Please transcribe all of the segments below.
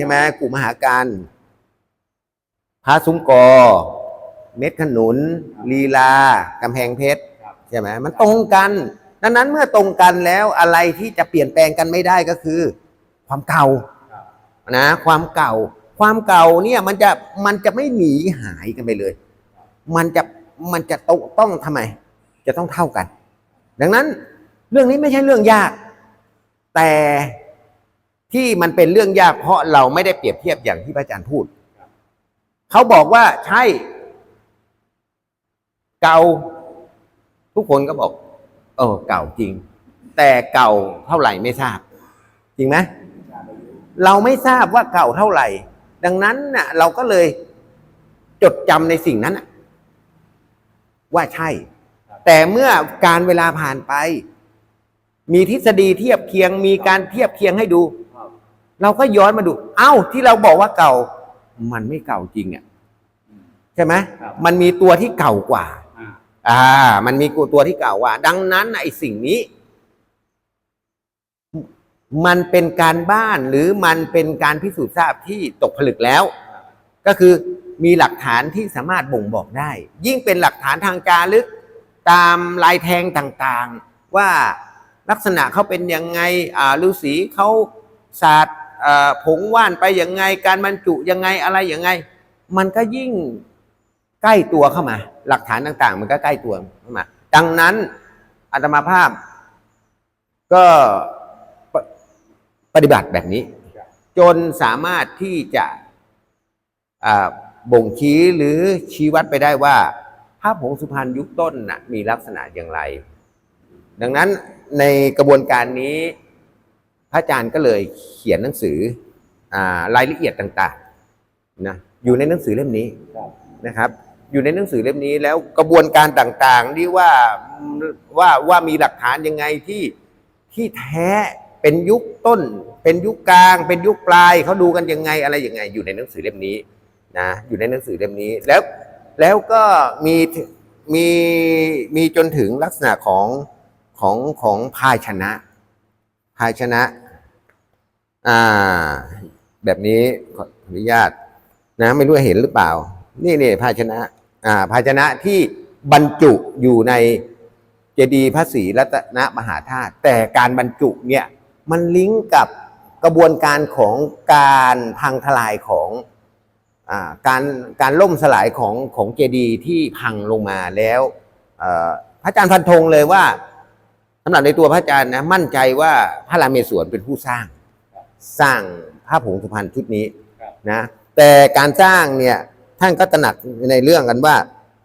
ใช่ไหมกูมหาการพระซุ้มกอ เม็ดขนุน ลีลากำแพงเพชรใช่ไหมมันตรงกันดังนั้นเมื่อตรงกันแล้วอะไรที่จะเปลี่ยนแปลงกันไม่ได้ก็คือ ความเก่านะความเก่า ความเก่าเนี่ยมันจะมันจะไม่หนีหายกันไปเลย มันจะมันจะต้องต้องทำไม จะต้องเท่ากัน ดังนั้นเรื่องนี้ไม่ใช่เรื่องยาก แต่ ที่มันเป็นเรื่องยากเพราะเราไม่ได้เปรียบเทียบอย่างที่พระอาจารย์พูด เขาบอกว่าใช่ เก่า ทุกคนก็บอก เออเก่าจริง แต่เก่าเท่าไหร่ไม่ทราบ จริงไหมเราไม่ทราบว่าเก่าเท่าไหร่ ดังนั้นน่ะ เราก็เลยจดจำในสิ่งนั้นว่าใช่ แต่เมื่อการเวลาผ่านไป มีทฤษฎีเทียบเคียงมีการเทียบเคียงให้ดู เราก็ย้อนมาดู เอ้า ที่เราบอกว่าเก่า มันไม่เก่าจริงอะอืมใช่ไหมครับมันมีตัวที่เก่ากว่าอ่า อ่า มันมีตัวที่เก่ากว่า ดังนั้นไอ้สิ่งนี้ มันเป็นการบ้านหรือมันเป็นการพิสูจน์ทราบที่ตกผลึกแล้ว ก็คือมีหลักฐานที่สามารถบ่งบอกได้ ยิ่งเป็นหลักฐานทางจารึกตามลายแทงต่างๆ ว่าลักษณะเขาเป็นยังไง อ่าฤาษีเขาศาสตร์อ่า ผงว่านไปยังไง การบรรจุยังไงอะไรยังไง มันก็ยิ่งใกล้ตัวเข้ามา หลักฐานต่าง ๆ มันก็ใกล้ตัวเข้ามา ดังนั้นอาตมาภาพก็ปฏิบัติแบบนี้ จนสามารถที่จะบ่งชี้หรือชี้วัดไปได้ว่าพระผงสุพรรณยุคต้นนะมีลักษณะอย่างไร ดังนั้นในกระบวนการนี้ พระอาจารย์ก็เลยเขียนหนังสืออรายละเอียดต่างๆนะอยู่ในหนังสือเล่มนี้นะครับ อยู่ในหนังสือเล่มนี้แล้วกระบวนการต่างๆที่ว่าว่าว่ามีหลักฐานยังไงที่ที่แท้เป็นยุคต้น เป็นยุคกลาง เป็นยุคปลายเขาดูกันยังไงอะไรยังไง อยู่ในหนังสือเล่มนี้นะอยู่ในหนังสือเล่มนี้แล้วแล้วก็มีมีมีจนถึงลักษณะของของของภาชนะ ภาชนะ อ่า แบบนี้ขออนุญาต นะ ไม่รู้เห็นหรือเปล่า นี่นี่ภาชนะ อ่า ภาชนะที่บรรจุอยู่ในเจดีย์พระศรีรัตนมหาธาตุแต่การบรรจุเนี่ย มันลิงก์กับกระบวนการของการพังทลายของอ่าการการล่มสลายของของเจดีย์ที่พังลงมาแล้วพระอาจารย์พันธงเลยว่าสำหรับในตัวพระอาจารย์นะมั่นใจว่าพระรามเมศวรเป็นผู้สร้าง สร้างพระผงสุพรรณชุดนี้ครับนะแต่การสร้างเนี่ยท่านก็ตระหนักในเรื่องกันว่า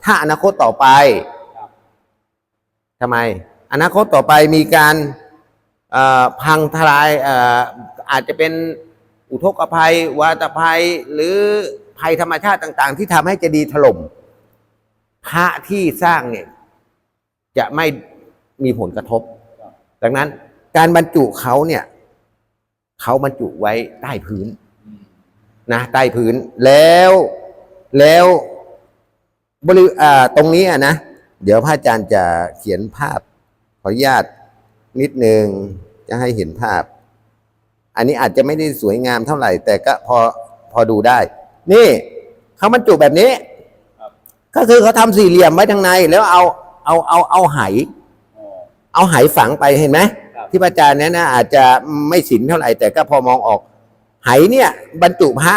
ถ้าอนาคตต่อไปครับทำไม อนาคตต่อไปมีการเอ่อพังทลายเอ่ออาจจะเป็นอุทกภัย วาตภัย หรือภัยธรรมชาติต่าง ๆ ที่ทำให้เจดีย์ถล่มพระที่สร้างเนี่ยจะไม่มีผลกระทบ ดังนั้นการบรรจุเขาเนี่ย เขาบรรจุไว้ใต้พื้นอืมนะใต้พื้นแล้วแล้วบริอ่าตรงนี้อะนะ เดี๋ยวพระอาจารย์จะเขียนภาพขออนุญาตนิดนึงจะให้เห็นภาพ อันนี้อาจจะไม่ได้สวยงามเท่าไหร่ แต่ก็พอพอดูได้ นี่เขาบรรจุแบบนี้ครับก็คือเขาทำสี่เหลี่ยมไว้ทางใน แล้วเอาเอาเอาเอาไหอ๋อเอาไหฝังไปเห็นไหมครับ ที่พระอาจารย์เนี่ยนะอาจจะไม่สินเท่าไหร่แต่ก็พอมองออกไหเนี่ยบรรจุพระ